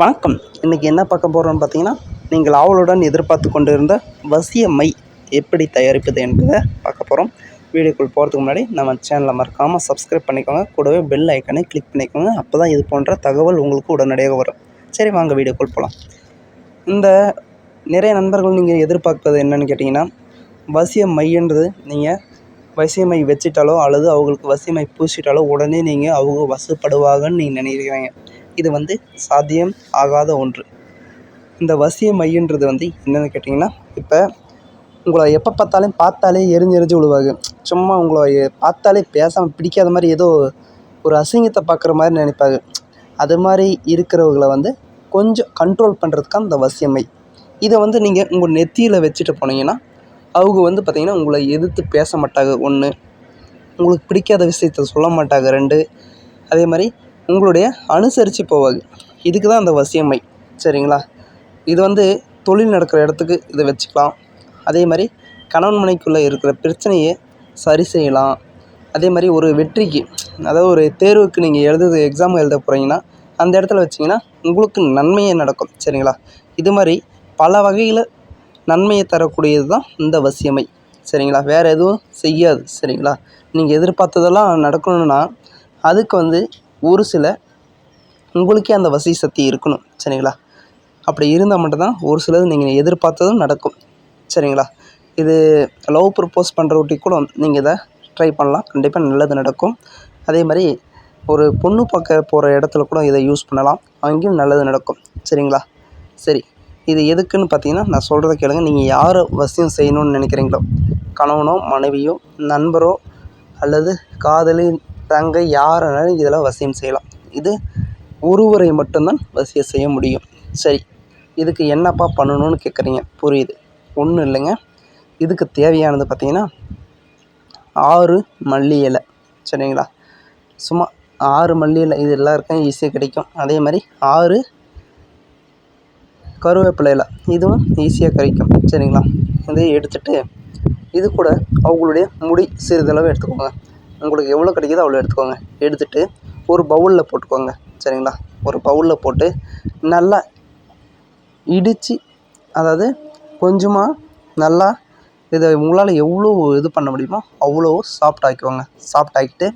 வணக்கம். இன்றைக்கி என்ன பார்க்க போகிறோம்னு பார்த்தீங்கன்னா நீங்கள் ஆவலுடன் எதிர்பார்த்து கொண்டிருந்த வசிய மை எப்படி தயாரிப்பது என்பதை பார்க்க போகிறோம் வீடியோக்குள் போகிறதுக்கு முன்னாடி நம்ம சேனலை மறக்காமல் சப்ஸ்கிரைப் பண்ணிக்கோங்க. கூடவே பெல் ஐக்கனை கிளிக் பண்ணிக்கோங்க. அப்போ தான் இது போன்ற தகவல் உங்களுக்கு உடனடியாக வரும். சரி வாங்க வீடியோக்குள் போகலாம் இந்த நிறைய நண்பர்கள் நீங்கள் எதிர்பார்ப்பது என்னன்னு கேட்டிங்கன்னா வசிய மைன்றது நீங்கள் வசியமை வச்சிட்டாலோ அல்லது அவங்களுக்கு வசியமை பூசிட்டாலோ உடனே நீங்கள் அவங்க வசப்படுவாங்கன்னு நீங்கள் நினைக்கிறீங்க. இது வந்து சாத்தியம் ஆகாத ஒன்று. இந்த வசிய மையன்றது வந்து என்னென்னு கேட்டிங்கன்னா இப்போ உங்களை எப்போ பார்த்தாலும் பார்த்தாலே எரிஞ்சு எரிஞ்சு விழுவாங்க. சும்மா உங்களை பார்த்தாலே பேசாமல் பிடிக்காத மாதிரி ஏதோ ஒரு அசிங்கத்தை பார்க்குற மாதிரி நினைப்பாங்க. அது மாதிரி இருக்கிறவங்கள வந்து கொஞ்சம் கண்ட்ரோல் பண்ணுறதுக்கு அந்த வசியமை இதை வந்து நீங்கள் உங்கள் நெத்தியில் வச்சுட்டு போனீங்கன்னா அவங்க வந்து பார்த்திங்கன்னா உங்களை எதிர்த்து பேச மாட்டாங்க. ஒன்று உங்களுக்கு பிடிக்காத விஷயத்த சொல்ல மாட்டாங்க. ரெண்டு அதே மாதிரி உங்களுடைய அனுசரித்து போவாது. இதுக்கு தான் அந்த வசியமை சரிங்களா? இது வந்து தொழில் நடக்கிற இடத்துக்கு இதை வச்சுக்கலாம். அதே மாதிரி கணவன் மனைக்குள்ளே இருக்கிற பிரச்சனையை சரி செய்யலாம். அதே மாதிரி ஒரு வெற்றிக்கு அதாவது ஒரு தேர்வுக்கு நீங்கள் எழுதுறது எக்ஸாம் எழுத போகிறீங்கன்னா அந்த இடத்துல வச்சிங்கன்னா உங்களுக்கு நன்மையே நடக்கும். சரிங்களா? இது மாதிரி பல வகையில் நன்மையை தரக்கூடியது தான் இந்த வசியமை சரிங்களா? வேறு எதுவும் செய்யாது. சரிங்களா? நீங்கள் எதிர்பார்த்ததெல்லாம் நடக்கணும்னா அதுக்கு வந்து ஒரு சில உங்களுக்கே அந்த வசி சக்தி இருக்கணும் சரிங்களா? அப்படி இருந்தால் மட்டும்தான் ஒரு சிலது நீங்கள் எதிர்பார்த்ததும் நடக்கும் சரிங்களா? இது லவ் ப்ரப்போஸ் பண்ணுறவட்டி கூட நீங்கள் இதை ட்ரை பண்ணலாம். கண்டிப்பாக நல்லது நடக்கும். அதே மாதிரி ஒரு பொண்ணு பார்க்க போகிற இடத்துல கூட இதை யூஸ் பண்ணலாம். அங்கேயும் நல்லது நடக்கும் சரிங்களா? சரி இது எதுக்குன்னு பார்த்தீங்கன்னா நான் சொல்கிறத கேளுங்க. நீங்கள் யார் வசியம் செய்யணும்னு நினைக்கிறீங்களோ? கணவனோ மனைவியோ நண்பரோ அல்லது காதலி தங்கை யாராலும் இதில் வசியம் செய்யலாம். இது ஒருவரை மட்டும்தான் வசியம் செய்ய முடியும். சரி இதுக்கு என்னப்பா பண்ணணும்னு கேட்குறீங்க புரியுது. ஒன்றும் இல்லைங்க. இதுக்கு தேவையானது பார்த்தீங்கன்னா ஆறு மல்லி இலை. சரிங்களா? சும்மா ஆறு மல்லி இலை இது எல்லாருக்கும் ஈஸியாக கிடைக்கும். அதே மாதிரி ஆறு கருவேப்பிலை இலை இதுவும் ஈஸியாக கிடைக்கும். சரிங்களா? இதை எடுத்துகிட்டு இது கூட அவங்களுடைய முடி சிறிதளவு எடுத்துக்கோங்க. உங்களுக்கு எவ்வளோ கிடைக்கிதோ அவ்வளோ எடுத்துக்கோங்க. எடுத்துட்டு ஒரு பவுலில் போட்டுக்கோங்க. சரிங்களா? ஒரு பவுலில் போட்டு நல்லா இடித்து அதாவது கொஞ்சமாக நல்லா இதை உங்களால் எவ்வளோ இது பண்ண முடியுமோ அவ்வளோ சாஃப்ட் ஆக்கிக்கோங்க. சாஃப்ட் ஆக்கிட்டு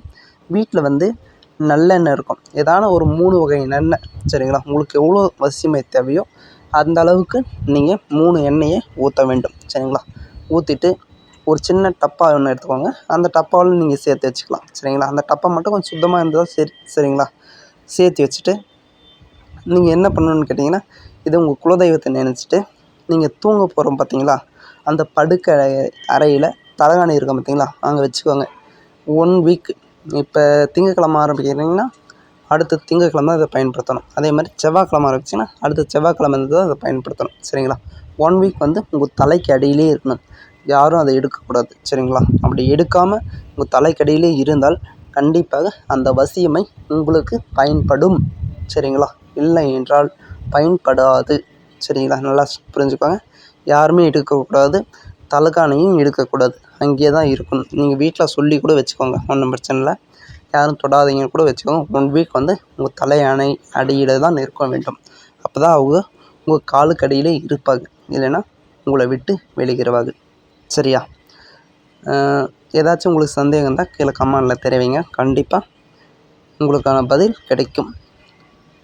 வீட்டில் வந்து நல்லெண்ணெய் இருக்கும். ஏதான ஒரு மூணு வகை எண்ணெய். சரிங்களா? உங்களுக்கு எவ்வளோ வசிமை தேவையோ அந்த அளவுக்கு நீங்கள் மூணு எண்ணெயை ஊற்ற வேண்டும். சரிங்களா? ஊற்றிட்டு ஒரு சின்ன டப்பா ஒன்று எடுத்துக்கோங்க. அந்த டப்பாவில் நீங்கள் சேர்த்து வச்சுக்கலாம். சரிங்களா? அந்த டப்பா மட்டும் கொஞ்சம் சுத்தமாக இருந்தால் சரி சரிங்களா? சேர்த்து வச்சுட்டு நீங்கள் என்ன பண்ணணும்னு கேட்டிங்கன்னா இது உங்கள் குலதெய்வத்தை நினச்சிட்டு நீங்கள் தூங்க போகிறோம் பார்த்தீங்களா அந்த படுக்கை அறையில் தலைகாணி இருக்கும் பார்த்தீங்களா அங்கே வச்சுக்கோங்க. ஒன் வீக் இப்போ திங்கக்கிழம ஆரம்பிக்கிறீங்கன்னா அடுத்த திங்கக்கிழமை அதை பயன்படுத்தணும். அதே மாதிரி செவ்வாய்க்கிழமை ஆரம்பிச்சிங்கன்னா அடுத்த செவ்வாய்க்கிழமை இருந்து தான் அதை பயன்படுத்தணும். சரிங்களா? ஒன் வீக் வந்து உங்கள் தலைக்கு அடியிலே இருக்கணும். யாரும் அதை எடுக்கக்கூடாது சரிங்களா? அப்படி எடுக்காமல் உங்கள் தலைக்கடியிலே இருந்தால் கண்டிப்பாக அந்த வசியமை உங்களுக்கு பயன்படும் சரிங்களா? இல்லை என்றால் பயன்படாது சரிங்களா? நல்லா புரிஞ்சுக்கோங்க. யாருமே எடுக்கக்கூடாது தலகாணியும் எடுக்கக்கூடாது. அங்கேயே தான் இருக்கணும். நீங்கள் வீட்டில் சொல்லி கூட வச்சுக்கோங்க ஒன்றும் பிரச்சனை இல்லை. யாரும் தொடாதீங்கன்னு கூட வச்சுக்கோங்க. ஒன் வீக் வந்து உங்கள் தலையணை அடியில் தான் இருக்க வேண்டும். அப்போ தான் அவங்க உங்கள் காலுக்கடியிலே இருப்பாங்க. இல்லைன்னா உங்களை விட்டு வெளியேறுவாங்க. சரியா? ஏதாச்சும் உங்களுக்கு சந்தேகம் இருந்தால் கீழே கமெண்டில் தெரிவிங்க. கண்டிப்பாக உங்களுக்கான பதில் கிடைக்கும்.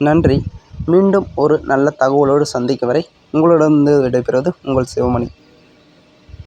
நன்றி. மீண்டும் ஒரு நல்ல தகவலோடு சந்திக்கும் வரை உங்களிடம் விடைபெறுவது உங்கள் சிவமணி.